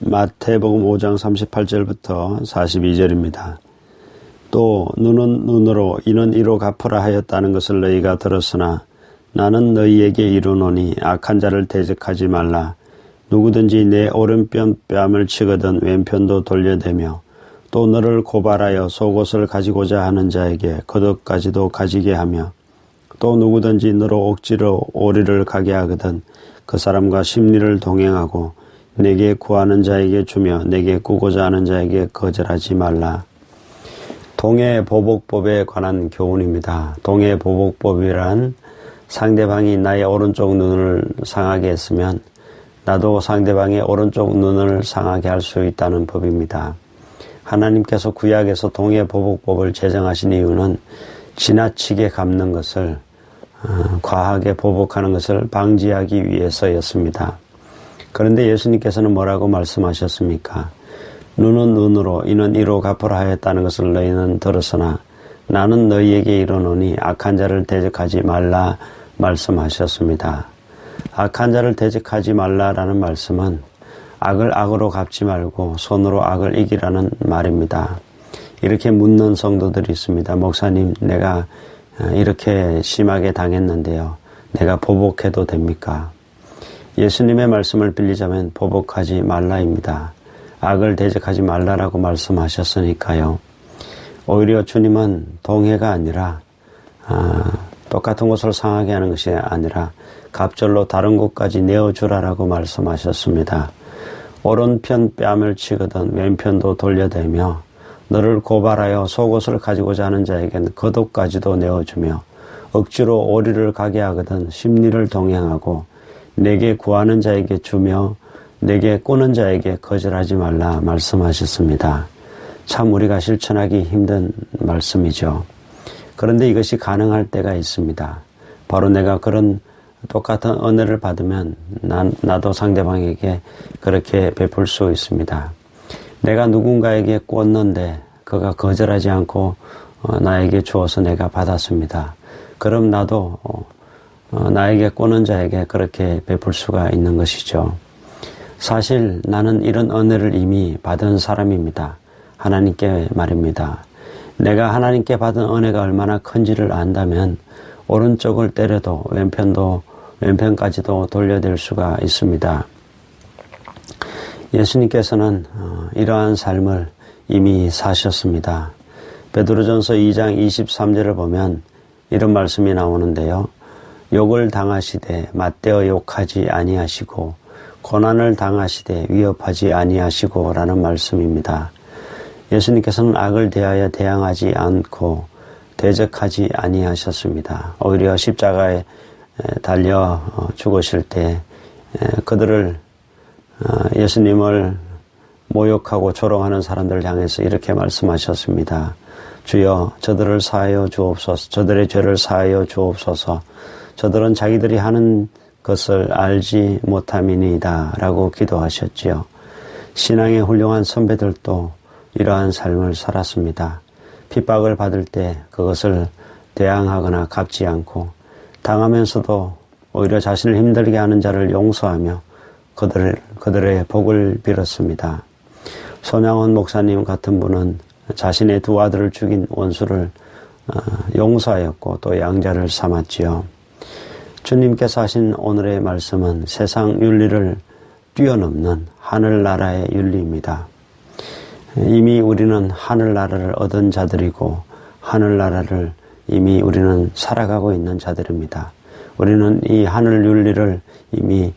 마태복음 5장 38절부터 42절입니다. 또 눈은 눈으로 이는 이로 갚으라 하였다는 것을 너희가 들었으나 나는 너희에게 이르노니 악한 자를 대적하지 말라. 누구든지 내 오른편 뺨을 치거든 왼편도 돌려대며 또 너를 고발하여 속옷을 가지고자 하는 자에게 겉옷까지도 가지게 하며 또 누구든지 너로 억지로 오리를 가게 하거든 그 사람과 심리를 동행하고 내게 구하는 자에게 주며 내게 꾸고자 하는 자에게 거절하지 말라. 동해 보복법에 관한 교훈입니다. 동해 보복법이란 상대방이 나의 오른쪽 눈을 상하게 했으면 나도 상대방의 오른쪽 눈을 상하게 할 수 있다는 법입니다. 하나님께서 구약에서 동해 보복법을 제정하신 이유는 지나치게 갚는 것을 어, 과하게 보복하는 것을 방지하기 위해서였습니다. 그런데 예수님께서는 뭐라고 말씀하셨습니까? 눈은 눈으로 이는 이로 갚으라 하였다는 것을 너희는 들었으나 나는 너희에게 이르노니 악한 자를 대적하지 말라 말씀하셨습니다. 악한 자를 대적하지 말라라는 말씀은 악을 악으로 갚지 말고 손으로 악을 이기라는 말입니다. 이렇게 묻는 성도들이 있습니다. 목사님, 내가 이렇게 심하게 당했는데요. 내가 보복해도 됩니까? 예수님의 말씀을 빌리자면 보복하지 말라입니다. 악을 대적하지 말라라고 말씀하셨으니까요. 오히려 주님은 동해가 아니라 아, 똑같은 곳을 상하게 하는 것이 아니라 갑절로 다른 곳까지 내어주라라고 말씀하셨습니다. 오른편 뺨을 치거든 왼편도 돌려대며 너를 고발하여 속옷을 가지고자 하는 자에게는 겉옷까지도 내어주며 억지로 오리를 가게 하거든 심리를 동행하고 내게 구하는 자에게 주며 내게 꾸는 자에게 거절하지 말라 말씀하셨습니다. 참 우리가 실천하기 힘든 말씀이죠. 그런데 이것이 가능할 때가 있습니다. 바로 내가 그런 똑같은 은혜를 받으면 난, 나도 상대방에게 그렇게 베풀 수 있습니다. 내가 누군가에게 꽂는데 그가 거절하지 않고 어, 나에게 주어서 내가 받았습니다. 그럼 나도 어, 어, 나에게 꽂는 자에게 그렇게 베풀 수가 있는 것이죠. 사실 나는 이런 은혜를 이미 받은 사람입니다. 하나님께 말입니다. 내가 하나님께 받은 은혜가 얼마나 큰지를 안다면 오른쪽을 때려도 왼편도 왼편까지도 돌려댈 수가 있습니다. 예수님께서는 어, 이러한 삶을 이미 사셨습니다. 베드로전서 2장 23절을 보면 이런 말씀이 나오는데요. 욕을 당하시되 맞대어 욕하지 아니하시고 고난을 당하시되 위협하지 아니하시고 라는 말씀입니다. 예수님께서는 악을 대하여 대항하지 않고 대적하지 아니하셨습니다. 오히려 십자가에 달려 어, 죽으실 때 그들을 어, 예수님을 모욕하고 조롱하는 사람들을 향해서 이렇게 말씀하셨습니다. 주여 저들을 사하여 주옵소서 저들의 죄를 사하여 주옵소서 저들은 자기들이 하는 것을 알지 못함이니이다 라고 기도하셨지요. 신앙의 훌륭한 선배들도 이러한 삶을 살았습니다. 핍박을 받을 때 그것을 대항하거나 갚지 않고 당하면서도 오히려 자신을 힘들게 하는 자를 용서하며 그들, 그들의 복을 빌었습니다. 손양원 목사님 같은 분은 자신의 두 아들을 죽인 원수를 어, 용서하였고 또 양자를 삼았지요. 주님께서 하신 오늘의 말씀은 세상 윤리를 뛰어넘는 하늘나라의 윤리입니다. 이미 우리는 하늘나라를 얻은 자들이고 하늘나라를 이미 우리는 살아가고 있는 자들입니다. 우리는 이 하늘 윤리를 이미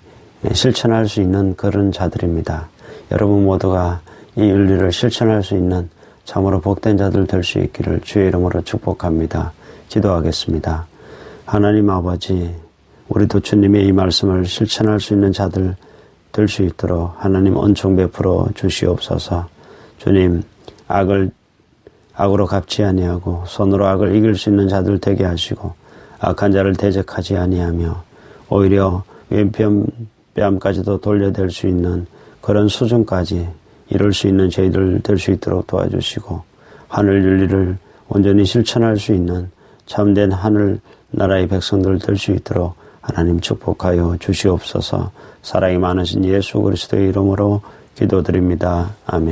실천할 수 있는 그런 자들입니다. 여러분 모두가 이 윤리를 실천할 수 있는 참으로 복된 자들 될 수 있기를 주의 이름으로 축복합니다. 기도하겠습니다. 하나님 아버지, 우리도 주님의 이 말씀을 실천할 수 있는 자들 될 수 있도록 하나님恩宠 베풀어 주시옵소서. 주님, 악을 악으로 갚지 아니하고 손으로 악을 이길 수 있는 자들 되게 하시고 악한 자를 대적하지 아니하며 오히려 왼편 뺨까지도 돌려댈 수 있는 그런 수준까지 이룰 수 있는 저희들 될 수 있도록 도와주시고 하늘 윤리를 온전히 실천할 수 있는 참된 하늘 나라의 백성들 될 수 있도록 하나님 축복하여 주시옵소서 사랑이 많으신 예수 그리스도의 이름으로 기도드립니다. 아멘.